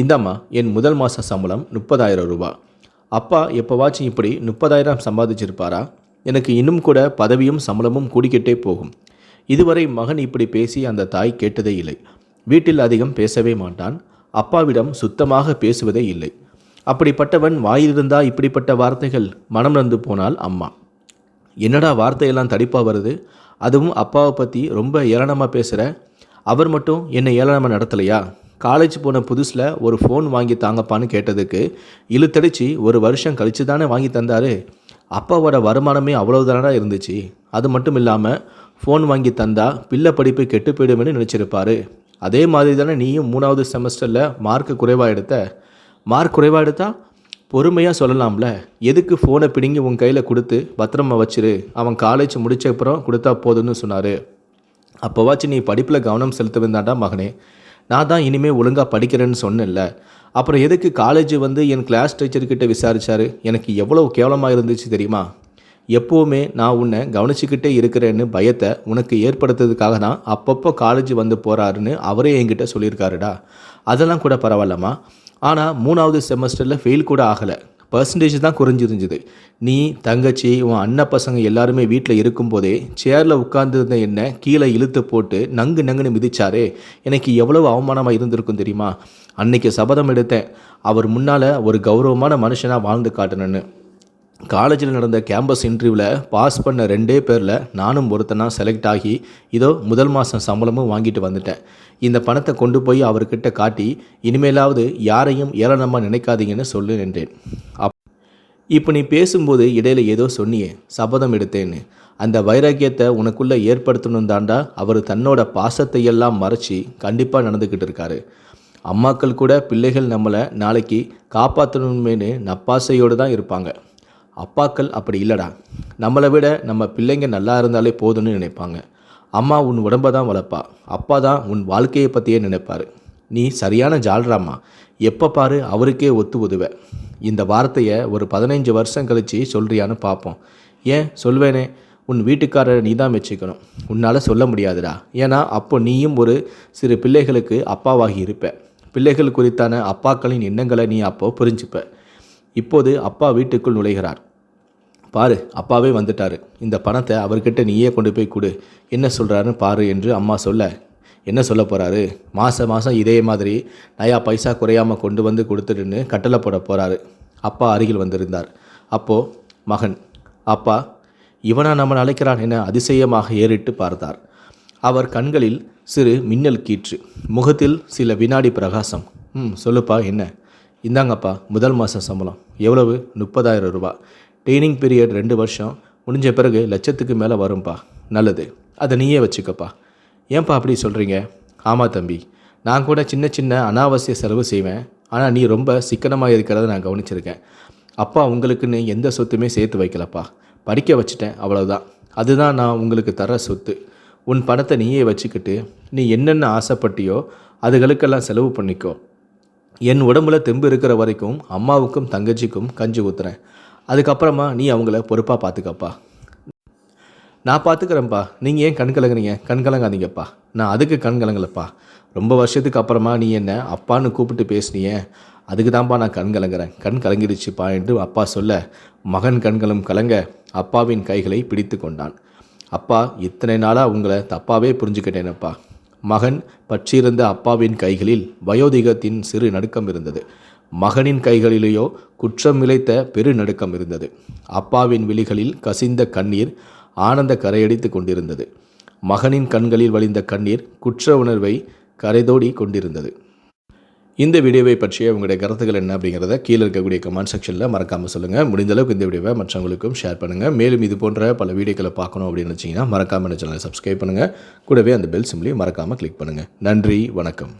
இந்தாம்மா என் முதல் மாத சம்பளம் முப்பதாயிரம் ரூபா. அப்பா எப்போவாச்சும் இப்படி முப்பதாயிரம் சம்பாதிச்சிருப்பாரா? எனக்கு இன்னும் கூட பதவியும் சம்பளமும் கூடிக்கிட்டே போகும். இதுவரை மகன் இப்படி பேசி அந்த தாய் கேட்டதே இல்லை. வீட்டில் அதிகம் பேசவே மாட்டான். அப்பாவிடம் சுத்தமாக பேசுவதே இல்லை. அப்படிப்பட்டவன் வாயிலிருந்தா இப்படிப்பட்ட வார்த்தைகள் மனம் நந்து போனால் அம்மா. என்னடா வார்த்தையெல்லாம் தடிப்பாக வருது? அதுவும் அப்பாவை பற்றி ரொம்ப ஏளனமாக பேசுகிற அவர் மட்டும் என்னை ஏளனமாக நடத்தலையா? காலேஜ் போன புதுசில் ஒரு ஃபோன் வாங்கி தாங்கப்பான்னு கேட்டதுக்கு இழுத்தடிச்சு ஒரு வருஷம் கழிச்சு தானே வாங்கி தந்தார். அப்பாவோட வருமானமே அவ்வளவுதானடா இருந்துச்சு. அது மட்டும் இல்லாமல் ஃபோன் வாங்கி தந்தா பிள்ளை படிப்பு கெட்டு போயிடும்னு நினச்சிருப்பாரு. அதே மாதிரி தானே நீயும் மூணாவது செமஸ்டரில் மார்க்கு குறைவாக எடுத்த? மார்க் குறைவாக எடுத்தா? பொறுமையாக சொல்லலாம்ல. எதுக்கு ஃபோனை பிடுங்கி உன் கையில் கொடுத்து பத்திரமா வச்சிரு. அவன் காலேஜ் முடிச்ச அப்புறம் கொடுத்தா போதும்னு சொன்னார். அப்போவாச்சும் நீ படிப்பில் கவனம் செலுத்த வந்தாண்டா மகனே. நான் தான் இனிமேல் ஒழுங்காக படிக்கிறேன்னு சொன்னேன்ல. அப்புறம் எதுக்கு காலேஜ் வந்து என் கிளாஸ் டீச்சர்கிட்ட விசாரிச்சாரு? எனக்கு எவ்வளோ கேவலமாக இருந்துச்சு தெரியுமா? எப்போவுமே நான் உன்னை கவனிச்சுக்கிட்டே இருக்கிறேன்னு பயத்தை உனக்கு ஏற்படுத்துறதுக்காக தான் அப்பப்போ காலேஜ் வந்து போகிறாருன்னு அவரே என்கிட்ட சொல்லியிருக்காருடா. அதெல்லாம் கூட பரவாயில்லம்மா. ஆனால் மூணாவது செமஸ்டரில் ஃபெயில் கூட ஆகலை. பர்சன்டேஜ் தான் குறைஞ்சிருந்துது. நீ தங்கச்சி உன் அண்ணன் பசங்க எல்லாருமே வீட்டில் இருக்கும்போதே சேரில் உட்கார்ந்துருந்த என்ன கீழே இழுத்து போட்டு நங்கு நங்குன்னு மிதிச்சாரே எனக்கு எவ்வளவு அவமானமாக இருந்திருக்கும் தெரியுமா? அன்னைக்கு சபதம் எடுத்தேன். அவர் முன்னால் ஒரு கௌரவமான மனுஷனாக வாழ்ந்து காட்டணுன்னு காலேஜில் நடந்த கேம்பஸ் இன்டர்வியூவில் பாஸ் பண்ண ரெண்டே பேரில் நானும் ஒருத்தனாக செலக்ட் ஆகி இதோ முதல் மாதம் சம்பளமும் வாங்கிட்டு வந்துட்டேன். இந்த பணத்தை கொண்டு போய் அவர்கிட்ட காட்டி இனிமேலாவது யாரையும் ஏளனமாக நினைக்காதீங்கன்னு சொல்லு நின்றேன் அப் இப்போ நீ பேசும்போது இடையில ஏதோ சொன்னியே சபதம் எடுத்தேன்னு. அந்த வைராக்கியத்தை உனக்குள்ளே ஏற்படுத்தணும் தாண்டா அவர் தன்னோட பாசத்தை எல்லாம் மறைச்சி கண்டிப்பாக நடந்துக்கிட்டு இருக்காரு. அம்மாக்கள் கூட பிள்ளைகள் நம்மளை நாளைக்கு காப்பாற்றணுமேனு நப்பாசையோடு தான் இருப்பாங்க. அப்பாக்கள் அப்படி இல்லைடா. நம்மளை விட நம்ம பிள்ளைங்க நல்லா இருந்தாலே போதும்னு நினைப்பாங்க. அம்மா உன் உடம்பை தான் வளர்ப்பா அப்பா தான் உன் வாழ்க்கையை பற்றியே நினைப்பார். நீ சரியான ஜால்ராம்மா. எப்போ பாரு அவருக்கே ஒத்து உதுவ இந்த வார்த்தையை ஒரு பதினைஞ்சு வருஷம் கழித்து சொல்கிறியான்னு பார்ப்போம் ஏன்? சொல்வேனே. உன் வீட்டுக்காரரை நீ தான் மெச்சிக்கணும். உன்னால் சொல்ல முடியாதுடா. ஏன்னா அப்போ நீயும் ஒரு சிறு பிள்ளைகளுக்கு அப்பாவாகி இருப்ப. பிள்ளைகள் குறித்தான அப்பாக்களின் எண்ணங்களை நீ அப்போ புரிஞ்சுப்ப. இப்போது அப்பா வீட்டுக்குள் நுழைகிறார். பாரு அப்பாவே வந்துட்டாரு. இந்த பணத்தை அவர்கிட்ட நீயே கொண்டு போய் கொடு. என்ன சொல்கிறாருன்னு பாரு என்று அம்மா சொல்ல என்ன சொல்ல போகிறாரு மாதம் மாதம் இதே மாதிரி நயா பைசா குறையாமல் கொண்டு வந்து கொடுத்துட்டுன்னு கட்டளை போட போகிறாரு அப்பா அருகில் வந்திருந்தார். அப்போது மகன் அப்பா இவனா நம்ம அழைக்கிறான் என அதிசயமாக ஏறிட்டு பார்த்தார். அவர் கண்களில் சிறு மின்னல் கீற்று முகத்தில் சில வினாடி பிரகாசம். ம் சொல்லுப்பா என்ன? இந்தாங்கப்பா முதல் மாத சம்பளம். எவ்வளவு? முப்பதாயிரம் ரூபாய் ட்ரெயினிங் பீரியட் ரெண்டு வருஷம். முடிஞ்ச பிறகு லட்சத்துக்கு மேலே வரும்பா. நல்லது. அதை நீயே வச்சுக்கப்பா. ஏன்பா அப்படி சொல்கிறீங்க ஆமாம் தம்பி. நான் கூட சின்ன சின்ன அனாவசிய செலவு செய்வேன். ஆனால் நீ ரொம்ப சிக்கனமாக இருக்கிறத நான் கவனிச்சிருக்கேன். அப்பா உங்களுக்குன்னு எந்த சொத்துமே சேர்த்து வைக்கலப்பா. படிக்க வச்சுட்டேன் அவ்வளோதான் அதுதான் நான் உங்களுக்கு தர சொத்து. உன் பணத்தை நீயே வச்சுக்கிட்டு நீ என்னென்ன ஆசைப்பட்டியோ அதுகளுக்கெல்லாம் செலவு பண்ணிக்கோ. என் உடம்புல தெம்பு இருக்கிற வரைக்கும் அம்மாவுக்கும் தங்கச்சிக்கும் கஞ்சி ஊத்துறேன். அதுக்கப்புறமா நீ அவங்கள பொறுப்பாக பார்த்துக்கப்பா நான் பார்த்துக்கிறேன்ப்பா நீங்கள் ஏன் கண் கலங்குறீங்க? கண் கலங்காதீங்கப்பா. நான் அதுக்கு கண் கலங்கலப்பா. ரொம்ப வருஷத்துக்கு அப்புறமா நீ என்ன அப்பான்னு கூப்பிட்டு பேசினியே? அதுக்கு தான்ப்பா நான் கண் கலங்குறேன். கண் கலங்கிடுச்சுப்பா என்று அப்பா சொல்ல மகன் கண்களும் கலங்க அப்பாவின் கைகளை பிடித்து கொண்டான். அப்பா இத்தனை நாளாக உங்களை தப்பாவே புரிஞ்சுக்கிட்டேனப்பா. மகன் பற்றியிருந்த அப்பாவின் கைகளில் வயோதிகத்தின் சிறு நடுக்கம் இருந்தது. மகனின் கைகளிலேயோ குற்றம் இழைத்த பெருநடுக்கம் இருந்தது. அப்பாவின் விழிகளில் கசிந்த கண்ணீர் ஆனந்த கரையடித்து கொண்டிருந்தது. மகனின் கண்களில் வழிந்த கண்ணீர் குற்ற உணர்வை கரைதோடி கொண்டிருந்தது. இந்த வீடியோவை பற்றிய உங்களுடைய கருத்துக்கள் என்ன அப்படிங்கிறத கீழே இருக்கக்கூடிய கமெண்ட் செக்ஷனில் மறக்காமல் சொல்லுங்கள் முடிந்தளவுக்கு இந்த வீடியோவை மற்றவங்களுக்கும் ஷேர் பண்ணுங்கள் மேலும் இது போன்ற பல வீடியோக்களை பார்க்கணும் அப்படின்னு நினச்சிங்கன்னா மறக்காமல் இந்த சேனலை சப்ஸ்கிரைப் பண்ணுங்கள் கூடவே அந்த பெல் சிம்லையும் மறக்காமல் கிளிக் பண்ணுங்கள் நன்றி வணக்கம்.